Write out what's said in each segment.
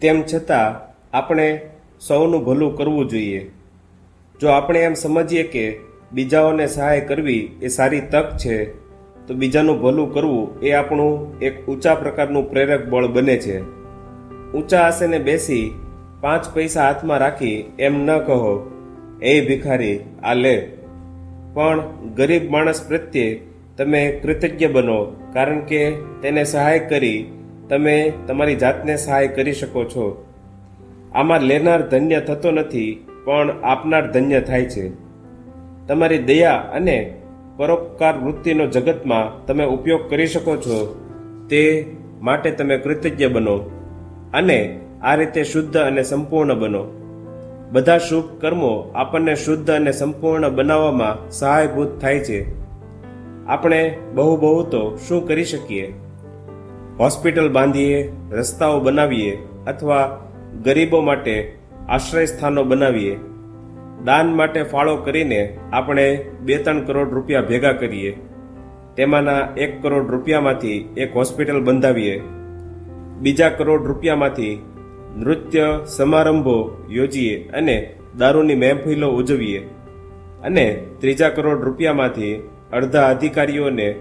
તેમ છતાં આપણે સૌનું ભલું કરવું જોઈએ. જો આપણે એમ સમજીએ કે બીજાઓને સહાય કરવી એ સારી તક છે, તો બીજાનું ભલું કરવું એ આપણું એક ઊંચા પ્રકારનું પ્રેરક બળ બને છે. ઊંચા આસને બેસી પાંચ પૈસા હાથમાં રાખી એમ ન કહો, એ ભિખારી, આ લે. પણ ગરીબ માણસ પ્રત્યે તમે કૃતજ્ઞ બનો, કારણ કે તેને સહાય કરી તમે તમારી જાતને સહાય કરી શકો છો. આમાં લેનાર ધન્ય થતો નથી, પણ આપનાર ધન્ય થાય છે. તમારી દયા અને પરોપકાર વૃત્તિનો જગતમાં તમે ઉપયોગ કરી શકો છો. તે માટે તમે કૃતજ્ઞ બનો અને આ રીતે શુદ્ધ અને સંપૂર્ણ બનો. બધા શુભ કર્મો આપણને શુદ્ધ અને સંપૂર્ણ બનાવવામાં સહાયભૂત થાય છે. આપણે બહુ બહુ તો શું કરી શકીએ? હોસ્પિટલ બાંધીએ, રસ્તાઓ બનાવીએ અથવા ગરીબો માટે આશ્રય સ્થાનો બનાવીએ. દાન માટે ફાળો કરીને આપણે બે ત્રણ કરોડ રૂપિયા ભેગા કરીએ. તેમાંના એક કરોડ રૂપિયામાંથી એક હોસ્પિટલ બંધાવીએ. બીજા કરોડ રૂપિયામાંથી નૃત્ય સમારંભો યોજીએ અને દારૂની મહેફિલો ઉજવીએ. અને ત્રીજા કરોડ રૂપિયામાંથી અડધા અધિકારીઓને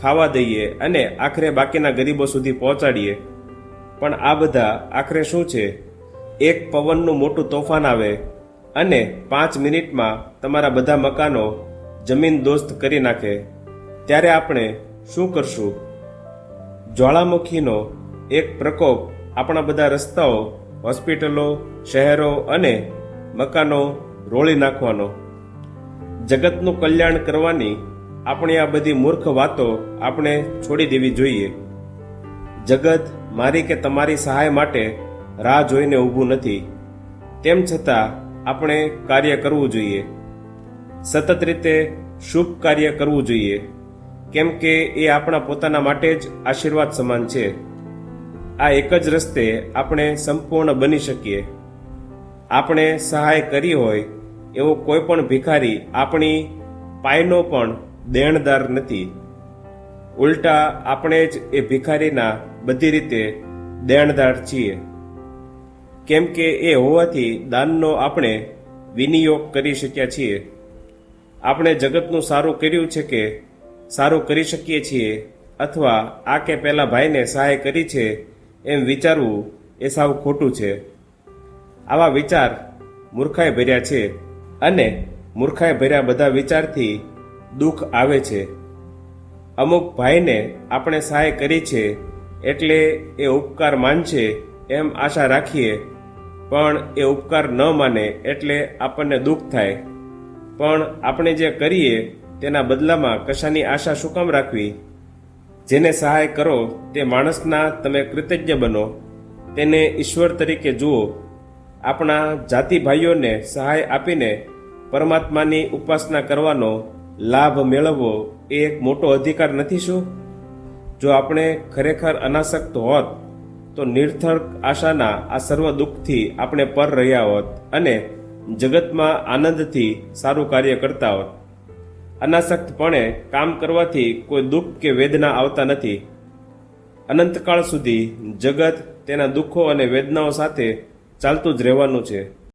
ખાવા દઈએ અને આખરે બાકીના ગરીબો સુધી પહોંચાડીએ. પણ આ બધા આખરે શું છે? એક પવનનું મોટું તોફાન આવે અને પાંચ મિનિટમાં તમારા બધા મકાનો જમીન દોસ્ત કરી નાખે. ત્યારે આપણે શું કરશું? જ્વાળામુખીનો એક પ્રકોપ આપણા બધા રસ્તાઓ, હોસ્પિટલો, શહેરો અને મકાનો રોળી નાખવાનો. જગતનું કલ્યાણ કરવાની આપણી આ બધી મૂર્ખ વાતો આપણે છોડી દેવી જોઈએ. જગત મારી કે તમારી સહાય માટે રાહ જોઈને ઊભું નથી. તેમ છતાં આપણે કાર્ય કરવું જોઈએ. સતત રીતે શુભ કાર્ય કરવું જોઈએ. કેમ કે એ આપણા પોતાના માટે જ આશીર્વાદ સમાન છે. આ એક જ રસ્તે આપણે સંપૂર્ણ બની શકીએ. આપણે સહાય કરી હોય એવો કોઈ પણ ભિખારી આપણી પાયનો પણ દેણદાર નથી. ઉલટા, આપણે જ એ ભિખારીના બધી રીતે દેણદાર છીએ. કેમ કે એ હોવાથી દાનનો આપણે વિનિયોગ કરી શક્યા છીએ. આપણે જગતનું સારું કર્યું છે કે સારું કરી શકીએ છીએ, અથવા આ કે પેલા ભાઈને સહાય કરી છે એમ વિચારવું એ સાવ ખોટું છે. આવા વિચાર મૂર્ખાઈ ભર્યા છે. અને મૂર્ખાઈ ભર્યા બધા વિચારથી દુઃખ આવે છે. અમુક ભાઈને આપણે સહાય કરી છે એટલે એ ઉપકાર માનશે એમ આશા રાખીએ. પણ એ ઉપકાર ન માને એટલે આપણને દુઃખ થાય. પણ આપણે જે કરીએ તેના બદલામાં કશાની આશા શું કામ રાખવી? જેને સહાય કરો તે માણસના તમે કૃતજ્ઞ બનો. તેને ઈશ્વર તરીકે જુઓ. આપણા જાતિ ભાઈઓને સહાય આપીને પરમાત્માની ઉપાસના કરવાનો લાભ મેળવવો એ એક મોટો અધિકાર નથી શું? જો આપણે ખરેખર અનાસક્ત હોત, તો નિર્થક આશાના આ સર્વ દુઃખથી આપણે પર રહ્યા હોત અને જગતમાં આનંદથી સારું કાર્ય કરતા હોત. અનાસક્તપણે કામ કરવાથી કોઈ દુઃખ કે વેદના આવતા નથી. અનંતકાળ સુધી જગત તેના દુઃખો અને વેદનાઓ સાથે ચાલતું જ રહેવાનું છે.